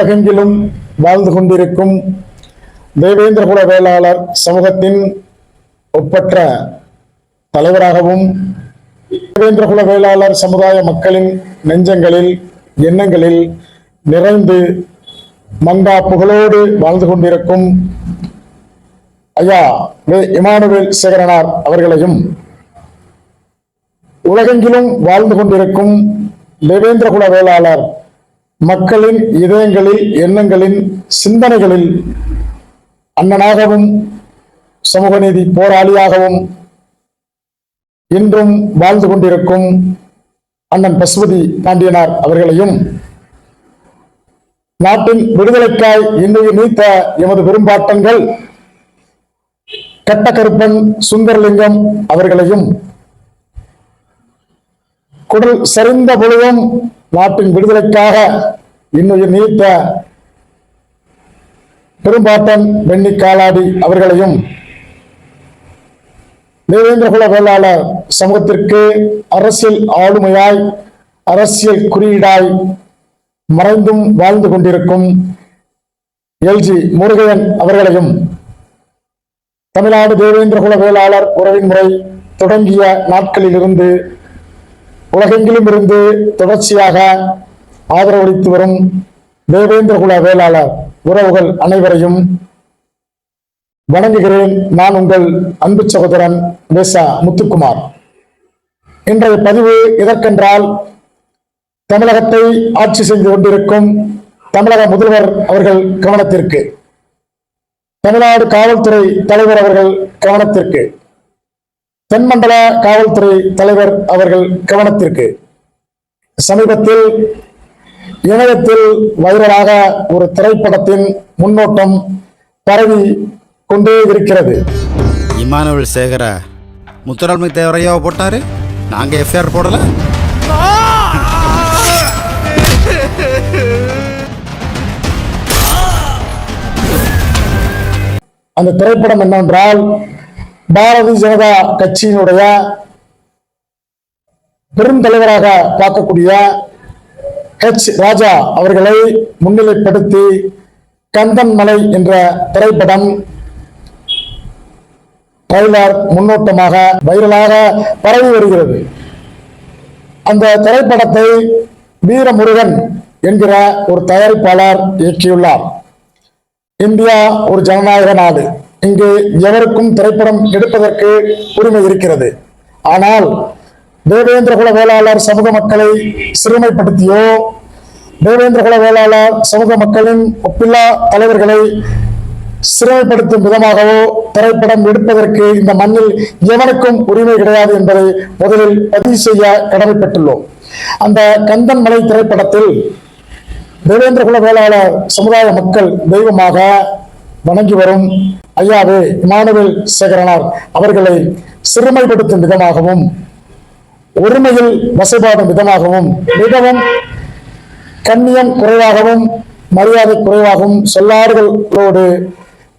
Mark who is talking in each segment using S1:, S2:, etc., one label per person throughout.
S1: உலகெங்கிலும் வாழ்ந்து கொண்டிருக்கும் தேவேந்திரகுல வேளாளர் சமூகத்தின் ஒப்பற்ற தலைவராகவும் தேவேந்திரகுல வேளாளர் சமுதாய மக்களின் நெஞ்சங்களில் எண்ணங்களில் நிறைந்து மங்கா புகழோடு வாழ்ந்து கொண்டிருக்கும் ஐயா இமானுவேல் சேகரனார் அவர்களையும் உலகெங்கிலும் வாழ்ந்து கொண்டிருக்கும் தேவேந்திரகுல வேளாளர் மக்களின் இதயங்களில் எண்ணங்களின் சிந்தனைகளில் அண்ணனாகவும் சமூக நீதி போராளியாகவும் இன்றும் வாழ்ந்து கொண்டிருக்கும் அண்ணன் பசுபதி பாண்டியனார் அவர்களையும் நாட்டின் விடுதலைக்காய் இன்னுயிர் நீத்த எமது பெரும்பாட்டங்கள் கட்டக்கருப்பன் சுந்தரலிங்கம் அவர்களையும் குடல் சரிந்த பொழுதும் நாட்டின் விடுதலைக்காக இன்னுயிர் நீத்த பெரும்பாட்டன் வெண்ணி காலாடி அவர்களையும் தேவேந்திரகுல வேளாளர் சமூகத்திற்கு அரசியல் ஆளுமையாய் அரசியல் குறியீடாய் மறைந்தும் வாழ்ந்து கொண்டிருக்கும் எல்ஜி முருகையன் அவர்களையும் தமிழ்நாடு தேவேந்திரகுல வேளாளர் உறவின் முறை தொடங்கிய நாட்களிலிருந்து உலகெங்கிலும் இருந்து தொடர்ச்சியாக ஆதரவளித்து வரும் தேவேந்திரகுல வேளாளர் உறவுகள் அனைவரையும் வணங்குகிறேன். நான் உங்கள் அன்பு சகோதரன் வேசா முத்துக்குமார். இன்றைய பதிவு எதற்கென்றால் தமிழகத்தை ஆட்சி செய்து கொண்டிருக்கும் தமிழக முதல்வர் அவர்கள் கவனத்திற்கு தமிழ்நாடு காவல்துறை தலைவர் அவர்கள் கவனத்திற்கு தென்மண்டல காவல்துறை தலைவர் அவர்கள் கவனத்திற்கு சமீபத்தில் இணையத்தில் வைரலாக ஒரு திரைப்படத்தின் முன்னோட்டம் பரவி கொண்டே இருக்கிறது.
S2: இமானுவல் சேகர முத்துராமலிங்க தேவரையாவை போட்டாரு? நாங்க எஃப்ஐஆர் போடல?
S1: அந்த திரைப்படம் என்னவென்றால் பாரதிய ஜனதா கட்சியினுடைய பெருந்தலைவராக பார்க்கக்கூடிய ஹெச் ராஜா அவர்களை முன்னிலைப்படுத்தி கந்தன் மலை என்ற திரைப்படம் ட்ரைலர் முன்னோட்டமாக வைரலாக பரவி வருகிறது. அந்த திரைப்படத்தை வீரமுருகன் என்கிற ஒரு தயாரிப்பாளர் இயக்கியுள்ளார். இந்தியா ஒரு ஜனநாயக நாடு. இங்கு எவருக்கும் திரைப்படம் எடுப்பதற்கு உரிமை இருக்கிறது. ஆனால் தேவேந்திரகுல வேளாளர் சமூக மக்களை சிறுமைப்படுத்தியோ தேவேந்திரகுல வேளாளர் சமூக மக்களின் ஒப்பில்லா தலைவர்களை சிறுமைப்படுத்தும் விதமாகவோ திரைப்படம் எடுப்பதற்கு இந்த மண்ணில் எவனுக்கும் உரிமை கிடையாது என்பதை முதலில் பதிவு செய்ய கடமைப்பட்டுள்ளோம். அந்த கந்தன் மலை திரைப்படத்தில் தேவேந்திரகுல வேளாளர் சமுதாய மக்கள் தெய்வமாக வணங்கி வரும் ஐயாவே இமானுவேல் சேகரனார் அவர்களை சிறுமைப்படுத்தும் விதமாகவும் ஒருமையில் வசைபாடும் விதமாகவும் மிகவும் கண்ணியம் குறைவாகவும் மரியாதை குறைவாகவும் சொல்லார்களோடு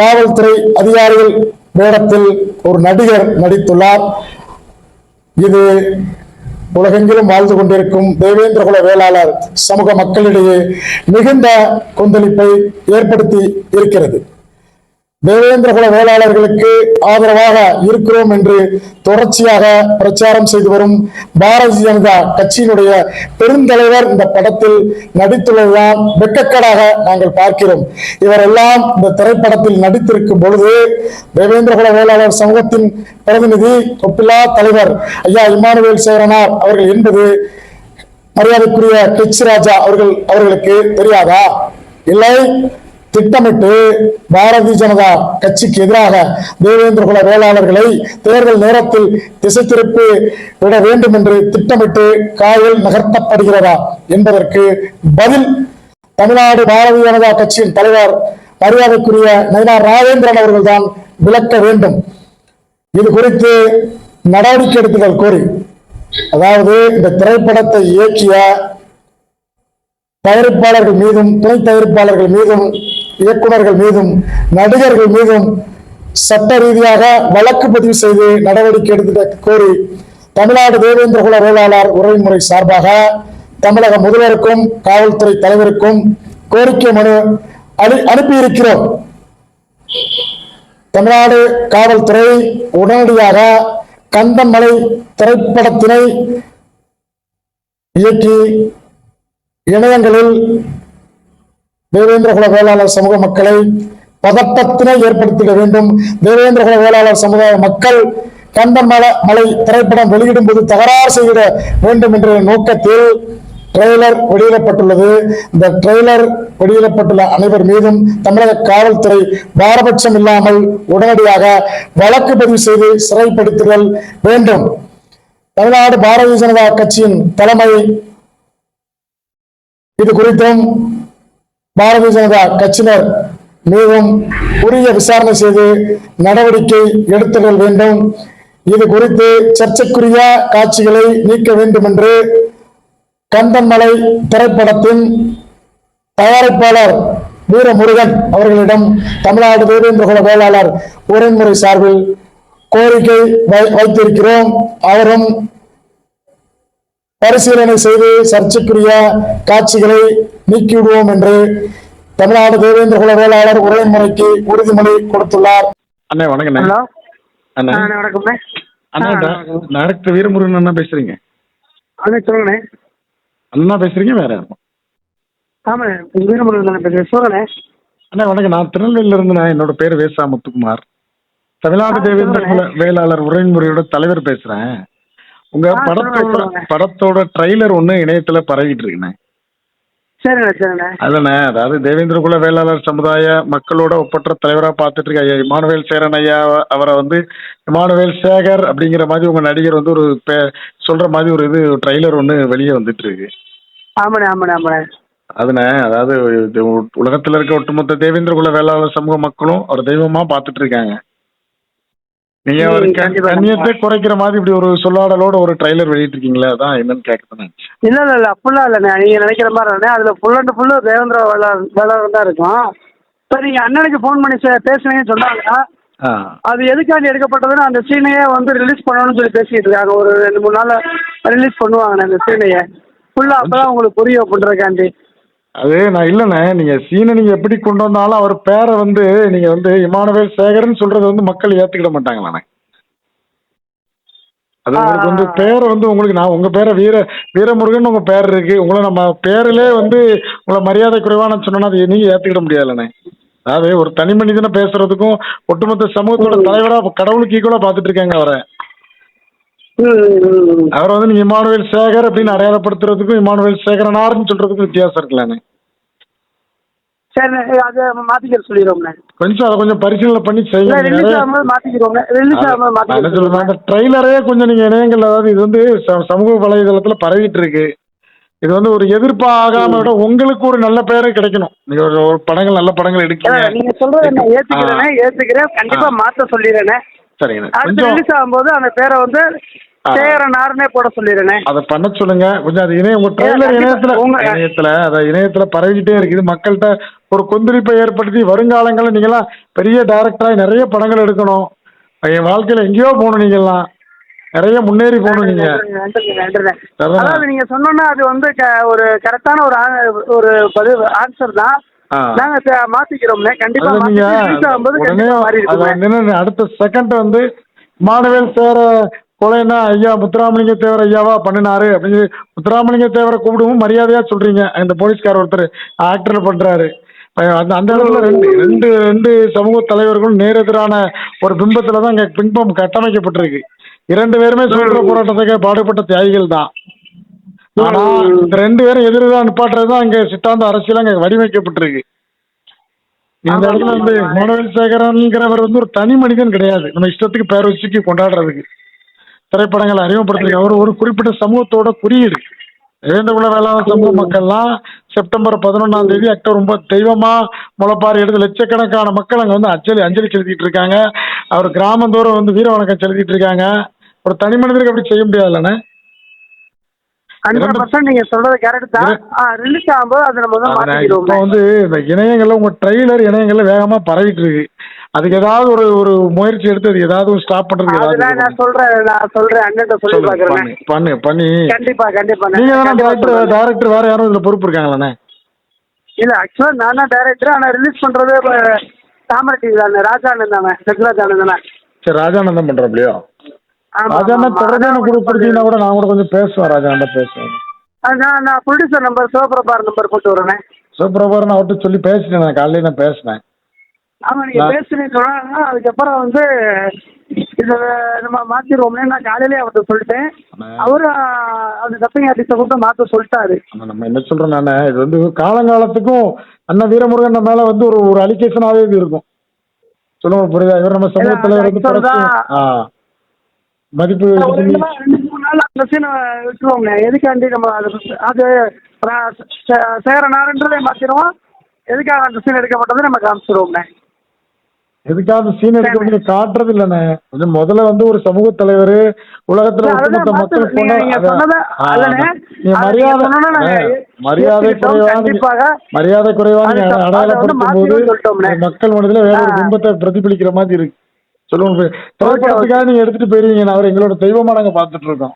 S1: காவல்துறை அதிகாரிகள் வேடத்தில் ஒரு நடிகர் நடித்துள்ளார். இது உலகெங்கிலும் வாழ்ந்து கொண்டிருக்கும் தேவேந்திரகுல வேளாளர் சமூக மக்களிடையே மிகுந்த கொந்தளிப்பை ஏற்படுத்தி இருக்கிறது. தேவேந்திரகுல வேளாளர்களுக்கு ஆதரவாக இருக்கிறோம் என்று தொடர்ச்சியாக பிரச்சாரம் செய்து வரும் பாரதிய ஜனதா கட்சியினுடைய பெருந்தலைவர் இந்த படத்தில் நடித்துள்ளதுதான் வெக்கக்கடாக நாங்கள் பார்க்கிறோம். இவரெல்லாம் இந்த திரைப்படத்தில் நடித்திருக்கும் பொழுது தேவேந்திரகுல வேளாளர் சமூகத்தின் பிரதிநிதி ஒப்பில்லா தலைவர் ஐயா இமானுவேல் சேரனார் அவர்கள் என்பது மரியாதைக்குரிய டெச் ராஜா அவர்கள் அவர்களுக்கு தெரியாதா? இல்லை. திட்டமிட்டு பாரதிய ஜனதா கட்சிக்கு எதிராக தேவேந்திரகுல வேளாளர்களை தேர்தல் நேரத்தில் திசை திருப்பி விட வேண்டும் என்று திட்டமிட்டு காயில் நகர்த்தப்படுகிறதா என்பதற்கு பதில் தமிழ்நாடு பாரதிய ஜனதா கட்சியின் தலைவர் மரியாதைக்குரிய நயினார் ராஜேந்திரன் அவர்கள்தான் விளக்க வேண்டும். இது குறித்து நடவடிக்கை எடுத்துதல் கோரி. அதாவது இந்த திரைப்படத்தை இயக்கிய தயாரிப்பாளர்கள் மீதும் துணை தயாரிப்பாளர்கள் மீதும் இயக்குனர்கள் மீதும் நடிகர்கள் மீதும் சட்ட ரீதியாக வழக்கு பதிவு செய்து நடவடிக்கை எடுத்து கோரி தமிழ்நாடு தேவேந்திரகுல வேளாளர் உறவுமுறை சார்பாக தமிழக முதல்வருக்கும் காவல்துறை தலைவருக்கும் கோரிக்கை மனு அனு அனுப்பியிருக்கிறோம். தமிழ்நாடு காவல்துறை உடனடியாக கந்தமலை திரைப்படத்தினை இயக்கி இணையங்களில் தேவேந்திரகுல வேளாளர் சமூக மக்களை பதட்டத்தினை ஏற்படுத்திட வேண்டும். தேவேந்திரகுல வேளாளர் சமுதாய மக்கள் கந்தமல மலை திரைப்படம் வெளியிடும் போது தகராறு செய்திட வேண்டும் என்ற நோக்கத்தில் ட்ரெய்லர் வெளியிடப்பட்டுள்ளது. இந்த ட்ரெய்லர் வெளியிடப்பட்டுள்ள அனைவர் மீதும் தமிழக காவல்துறை பாரபட்சம் இல்லாமல் உடனடியாக வழக்கு பதிவு செய்து சிறைப்படுத்துதல் வேண்டும். தமிழ்நாடு பாரதிய ஜனதா கட்சியின் தலைமை இது குறித்தும் பாரதிய ஜனதா கட்சியினர் மிகவும் உரிய விசாரணை செய்து நடவடிக்கை எடுத்துட வேண்டும். இது குறித்து சர்ச்சைக்குரிய காட்சிகளை நீக்க வேண்டும் என்று கந்தன்மலை திரைப்படத்தின் தயாரிப்பாளர் வீரமுருகன் அவர்களிடம் தமிழ்நாடு தேவேந்திரகுல வேளாளர் உரைமுறை சார்பில் கோரிக்கை வை- வைத்திருக்கிறோம். அவரும் பரிசீலனை செய்து சர்ச்சைக்குரிய காட்சிகளை நீக்கிவிடுவோம் என்று தமிழ்நாடு தேவேந்திரகுல வேளாளர் உரைமுறைக்கு உறுதிமொழி கொடுத்துள்ளார்.
S3: அண்ணே வணக்கண்ணே.
S4: ஹலோ.
S3: அண்ணே. டைரக்டர் வீரமுருகன் அண்ணா பேசுறீங்க.
S4: அண்ணா சொல்லுங்கண்ணே.
S3: அண்ணா பேசுறீங்க வேற யாரும்.
S4: ஆமாண்ணே வீரமுருகன் தானே பேசுகிறேன் சொல்லுங்கண்ணே.
S3: அண்ணா வணக்கம். நான் திருநெல்வேலியில இருந்துண்ணே என்னோட பேர் வேசா முத்துக்குமார் தமிழ்நாடு தேவேந்திர குல வேளாளர் உரைமுறையோட தலைவர் பேசுறேன். உங்க படத்தோட. படத்தோட ட்ரைலர் ஒண்ணு இணையத்துல பரவிட்டு இருக்குண்ணே. அதுண்ணே அதாவது தேவேந்திர குல வேளாளர் சமுதாய மக்களோட ஒப்பற்ற தலைவரா பார்த்துட்டு இருக்க ஐயா இமானுவேல் சேரன் ஐயா அவரை வந்து இமானுவேல் சேகர் அப்படிங்கிற மாதிரி உங்க நடிகர் வந்து ஒரு சொல்ற மாதிரி ஒரு இது ட்ரைலர் ஒண்ணு வெளியே வந்துட்டு இருக்கு.
S4: ஆமாண்ணே ஆமாண்ணே ஆமாண்ணே.
S3: அதுண்ணே அதாவது உலகத்துல இருக்க ஒட்டுமொத்த தேவேந்திர குல வேளாளர் சமூக மக்களும் அவர் தெய்வமா பார்த்துட்டு இருக்காங்க. நீங்க ஒரு கண்ணியத்தை குறைக்கிற மாதிரி இப்படி ஒரு சொல்லாடலோட ஒரு ட்ரைலர் வெளியிட்டு இருக்கீங்களே அதான் என்னன்னு கேட்கணும்
S4: இல்லை இல்லை இல்லை அப்படிலாம் இல்லைண்ணே. நீங்கள் நினைக்கிற மாதிரி இல்லைண்ணே. அதில் ஃபுல் அண்ட் ஃபுல்லு தேவேந்திர வேளாண் தான் இருக்கும். இப்போ நீங்கள் அண்ணனுக்கு ஃபோன் பண்ணி பேசுனீங்கன்னு சொன்னாங்க. அது எதுக்காண்டி எடுக்கப்பட்டதுன்னு அந்த சீனையே வந்து ரிலீஸ் பண்ணணும்னு சொல்லி பேசிட்டு இருக்காங்க. ஒரு ரெண்டு மூணு நாள் ரிலீஸ் பண்ணுவாங்கண்ணே அந்த சீனையை. ஃபுல்லாக அப்போ தான் உங்களுக்கு புரியும் அப்படின்றக்காண்டி
S3: அது நான் இல்லைண்ணே. நீங்க சீனை நீங்க எப்படி கொண்டு வந்தாலும் அவர் பேரை வந்து நீங்க வந்து இமானுவேல் சேகர்னு சொல்றது வந்து மக்கள் ஏத்துக்கிட மாட்டாங்களாண்ணே. அது உங்களுக்கு வந்து பேரை வந்து உங்களுக்கு நான் உங்க பேரை வீர வீரமுருகன் உங்க பேர் இருக்கு. உங்களை நம்ம பேரிலே வந்து உங்களை மரியாதை குறைவான சொன்னா அது நீங்க ஏத்துக்கிட முடியாதுல்லண்ணே அதாவது ஒரு தனி மனிதனை பேசுறதுக்கும் ஒட்டுமொத்த சமூகத்தோட தலைவரா கடவுளுக்கு ஈக்குவலா பார்த்துட்டு இருக்காங்க அவரை. அவரை வந்து நீங்க இமானுவேல் சேகர் அப்படின்னு அடையாளப்படுத்துறதுக்கும் இமானுவேல் சேகரனார்னு சொல்றதுக்கும் வித்தியாசம் இருக்குல்லண்ணே.
S4: சரிண்ணே அதை மாற்றிக்கிற சொல்லிடுவோம்ண்ணே
S3: கொஞ்சம் அதை கொஞ்சம் பரிசீலனை பண்ணி செய்யுங்க.
S4: ரிலீஸ் ஆகும்போது ரிலீஸ் ஆகும்போது
S3: சொல்றேன். அந்த கொஞ்சம் நீங்க இணையங்கள் அதாவது இது வந்து சமூக வலைதளத்துல பரவிட்டு இருக்கு. இது வந்து ஒரு எதிர்ப்பா ஆகாம விட உங்களுக்கு ஒரு நல்ல பேரே கிடைக்கணும். நீங்க ஒரு படங்கள் நல்ல படங்கள்
S4: அதான் நீங்க சொல்றத நான் ஏத்துக்கிறேனே ஏத்துக்கிறேன். கண்டிப்பா. மாத்த சொல்லிடுறேனே
S3: சரிங்க
S4: அடுத்து ரிலீஸ் ஆகும்போது அந்த பேரை வந்து ஆறுனே போட சொல்லிடுறேனே.
S3: அதை பண்ண சொல்லுங்க. கொஞ்சம் அது இணைய உங்க
S4: கண்டிப்பா.
S3: இணையத்துல இணையத்துல அதை இணையத்துல பரவிக்கிட்டே இருக்குது. மக்கள்கிட்ட ஒரு கொந்தளிப்பை ஏற்படுத்தி வருங்காலங்களில் நீங்களாம் பெரிய டைரக்டரா நிறைய படங்கள் எடுக்கணும். என் வாழ்க்கையில எங்கேயோ போகணும் நீங்கெல்லாம் நிறைய முன்னேறி போகணும் நீங்க.
S4: அதாவது நீங்க சொன்னோன்னா அது வந்து ஒரு கரெக்டான ஒரு ஒரு பதில் ஆன்சர் தான். நாங்க மாத்திக்கிறோம்னே. கண்டிப்பா
S3: அடுத்த செகண்ட் வந்து மாணவேல் சேர கொலைன்னா ஐயா முத்துராமலிங்க தேவர் ஐயாவா? பண்ணினாரு. அப்படின்னு முத்துராமலிங்க தேவரை கூப்பிடுவோம் மரியாதையா சொல்றீங்க. இந்த போலீஸ்கார் ஒருத்தர் ஆக்டர் பண்றாரு. அந்த அந்த இடத்துல ரெண்டு ரெண்டு ரெண்டு சமூக தலைவர்களும் நேரெதிரான ஒரு பிம்பத்துல தான் இங்க பிம்பம் கட்டமைக்கப்பட்டிருக்கு. இரண்டு பேருமே சுதந்திர போராட்டத்துக்கு பாடுபட்ட தியாகிகள் தான். ஆனா இந்த ரெண்டு பேரும் எதிராக நிப்பாட்டுறது தான் இங்க சித்தாந்த அரசியல் அங்க வடிவமைக்கப்பட்டிருக்கு. இந்த இடத்துல வந்து மனோல் சேகரன்ங்கிறவர் வந்து ஒரு தனி மனிதன் கிடையாது. நம்ம இஷ்டத்துக்கு பேர் வச்சுக்கி கொண்டாடுறதுக்கு. திரைப்படங்களை அறிமுகப்படுத்துறதுக்கு அவர் ஒரு குறிப்பிட்ட சமூகத்தோட குறியீடு. வேந்தகுல வேளாண் சமூக மக்கள்லாம் செப்டம்பர் பதினொன்றாம் தேதி அக்டோபர் ஒன்பது தெய்வமா முளைப்பாரி எடுத்து லட்சக்கணக்கான மக்கள் அங்கே வந்து அஞ்சலி அஞ்சலி செலுத்திட்டு இருக்காங்க. அவர் கிராமந்தோறும் வந்து வீர வணக்கம் செலுத்திட்டு இருக்காங்க. ஒரு தனி மனிதருக்கு அப்படி செய்ய முடியாதுல்லண்ணே.
S4: ஹண்ட்ரட் பர்சன்ட் நீங்க சொல்றது கரெக்ட் தான். ரிலீஸ் ஆகும்போது அதை நம்ம வந்து மாத்திக்கிறோம்
S3: இப்போ வந்து இந்த இணையங்கள்ல உங்க ட்ரெய்லர் இணையங்கள்ல வேகமா பரவிட்டு இருக்கு. அதுக்கு ஏதாவது ஒரு ஒரு முயற்சி எடுத்து ஏதாவது ஸ்டாப் பண்றதுக்கு ஏதாவது
S4: நான் சொல்றேன் நான் சொல்றேன் அண்ணன் சொல்லி பாக்குறேன்
S3: பண்ணு பண்ணு
S4: கண்டிப்பா கண்டிப்பா
S3: நீங்க தானே டைரக்டர். டைரக்டர் வேற யாரும் இதுல பொறுப்பு இருக்காங்களாண்ணே?
S4: இல்லை ஆக்சுவலாக நான் தான் டைரக்டர் ஆனால் ரிலீஸ் பண்ணுறது இப்போ தாமரை டிவி தானே ராஜானந்த் தானே செக்ராஜ் ஆனந்த் தானே.
S3: சரி ராஜானந்தம் பண்றாப்லையோ?
S4: ஆமா,
S3: ராஜாண்ணா
S4: ஆமா,
S3: தொடர்ந்து எனக்கு கொடுத்தீங்கன்னா கூட நான் கூட கொஞ்சம் பேசுவேன் ராஜாண்ணா பேசுவேன்.
S4: நான் நான் ப்ரொடியூசர் நம்பர் சிவபிரபார் நம்பர் போட்டு வரேனே
S3: சிவபிரபாரன் அவர்கிட்ட சொல்லி பேசிட்டேன் நான் காலையில நான் பேசினேன்.
S4: ஆமாம் நீங்கள்
S3: நான்-
S4: பேசுனீங்க சொன்னாங்க அதுக்கப்புறம் வந்து இதை நம்ம நான் காலையிலே அவர்கிட்ட சொல்லிட்டேன். அவரும் அந்த டப்பிங் ஆர்டிஸ்ட்டை கூப்பிட்டு மாற்ற சொல்லிட்டாரு.
S3: நம்ம என்ன சொல்றோம் நானே இது வந்து காலங்காலத்துக்கும் அண்ணா வீரமுருகன் மேல வந்து ஒரு ஒரு அலிகேஷனாவே இருக்கும். சொல்லுங்க புரியுதா? இவர் நம்ம சமூக
S4: இல்ல,
S3: தலைவர் வந்து
S4: அது actual
S3: படைச்சு- ஆ மதிப்பு
S4: ரெண்டு மூணு நாள் அந்த சீனை விட்டுருவோங்க எதுக்காண்டி நம்ம அது அது ரா- சே- சேரனாருன்றதை மாற்றிடுவோம் எதுக்காக அந்த சீன் எடுக்கப்பட்டதை நம்ம காமிச்சிருவோம்ண்ணே.
S3: எதுக்காக அந்த சீன் எடுக்க நீங்க காட்டுறது இல்லண்ணே. கொஞ்சம் முதல்ல வந்து ஒரு சமூக தலைவர் உலகத்துல ஒட்டுமொத்த மக்கள்
S4: அதை
S3: மரியாதை
S4: ஏ-
S3: மரியாதை
S4: ஏத்துக்கிட்டோம்,
S3: குறைவா நீங்க
S4: கண்டிப்பாக.
S3: மரியாதை குறைவா நீங்க
S4: அதை- அதை வந்து
S3: அடையாளப்படுத்தும் போது மக்கள் மனதில் வேற ஒரு. பிம்பத்தை பிரதிபலிக்கிற மாதிரி இருக்கு. சொல்லுங்க திரைப்படத்துக்காக நீங்க எடுத்துட்டு போயிருவீங்க. அவர் எங்களோட தெய்வமா நாங்க பாத்துட்டு இருக்கோம்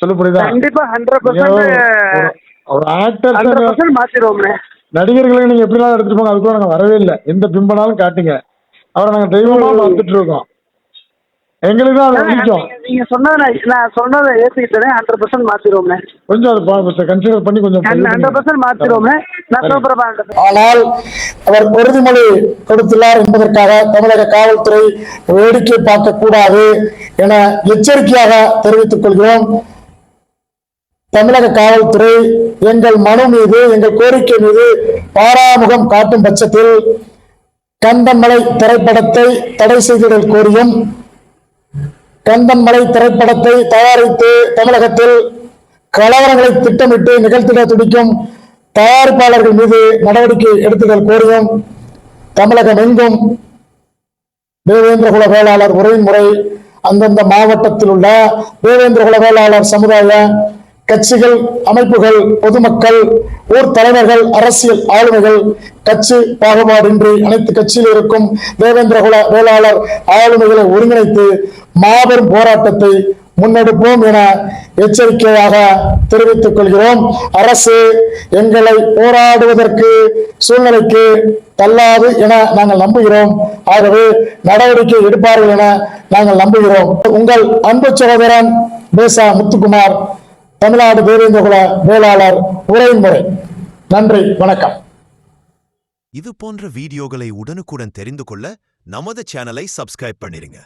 S3: சொல்ல புரியுதா?
S4: கண்டிப்பா ஹண்ட்ரட்
S3: நீங்க ஒரு-
S4: பர்சன்ட்
S3: ஒரு ஆக்டர் நடிகர்களை நீங்க எப்படினாலும் எடுத்துட்டு போங்க அதுக்குள்ள நாங்க வரவே இல்லை. எந்த பிம்பனாலும் காட்டுங்க. அவரை நாங்க தெய்வமா பார்த்துட்டு இருக்கோம் எங்களுக்கு தான் அது
S4: நீங்க- சொன்னதை நான் சொன்னதை ஏற்றுக்கிட்டேனே ஹண்ட்ரட் பர்சன்ட் மாற்றிடுவோம்ண்ணே
S3: கொஞ்சம் அதை கன்சிடர் பண்ணி கொஞ்சம்
S4: ஹண்ட்ரட். பர்சன்ட். சிவபிரபா
S1: ஆனால் அவர் உறுதிமொழி கொடுத்துள்ளார் என்பதற்காக தமிழக காவல்துறை வேடிக்கை பார்க்கக்கூடாது என எச்சரிக்கையாக தெரிவித்துக் கொள்கிறோம். தமிழக காவல்துறை எங்கள் மனு மீது எங்கள் கோரிக்கை மீது பாராமுகம் காட்டும் பட்சத்தில் கந்தன்மலை திரைப்படத்தை தடை செய்திடல் கோரியும் கந்தன்மலை திரைப்படத்தை தயாரித்து தமிழகத்தில் கலவரங்களை திட்டமிட்டு நிகழ்த்திட துடிக்கும் தயாரிப்பாளர்கள் மீது நடவடிக்கை எடுத்துதல் கோரியும் தமிழகம் எங்கும் தேவேந்திரகுல வேளாளர் உரையின் முறை அந்தந்த மாவட்டத்தில் உள்ள தேவேந்திரகுல வேளாளர் சமுதாய கட்சிகள் அமைப்புகள் பொதுமக்கள் ஊர் தலைவர்கள் அரசியல் ஆளுமைகள் கட்சி பாகுபாடின்றி அனைத்து கட்சியில் இருக்கும் தேவேந்திரகுல வேளாளர் ஆளுமைகளை ஒருங்கிணைத்து மாபெரும் போராட்டத்தை முன்னெடுப்போம் என எச்சரிக்கையாக தெரிவித்துக் கொள்கிறோம். அரசு எங்களை போராடுவதற்கு சூழ்நிலைக்கு தள்ளாது என நாங்கள் நம்புகிறோம். ஆகவே நடவடிக்கை எடுப்பார்கள் என நாங்கள் நம்புகிறோம். உங்கள் அன்பு சகோதரன் பேசா முத்துக்குமார் தமிழ்நாடு பேருந்து குழ மேலாளர் உரைமுறை நன்றி வணக்கம்.
S5: இது போன்ற வீடியோகளை உடனுக்குடன் தெரிந்து கொள்ள நமது சேனலை சப்ஸ்கிரைப் பண்ணிருங்க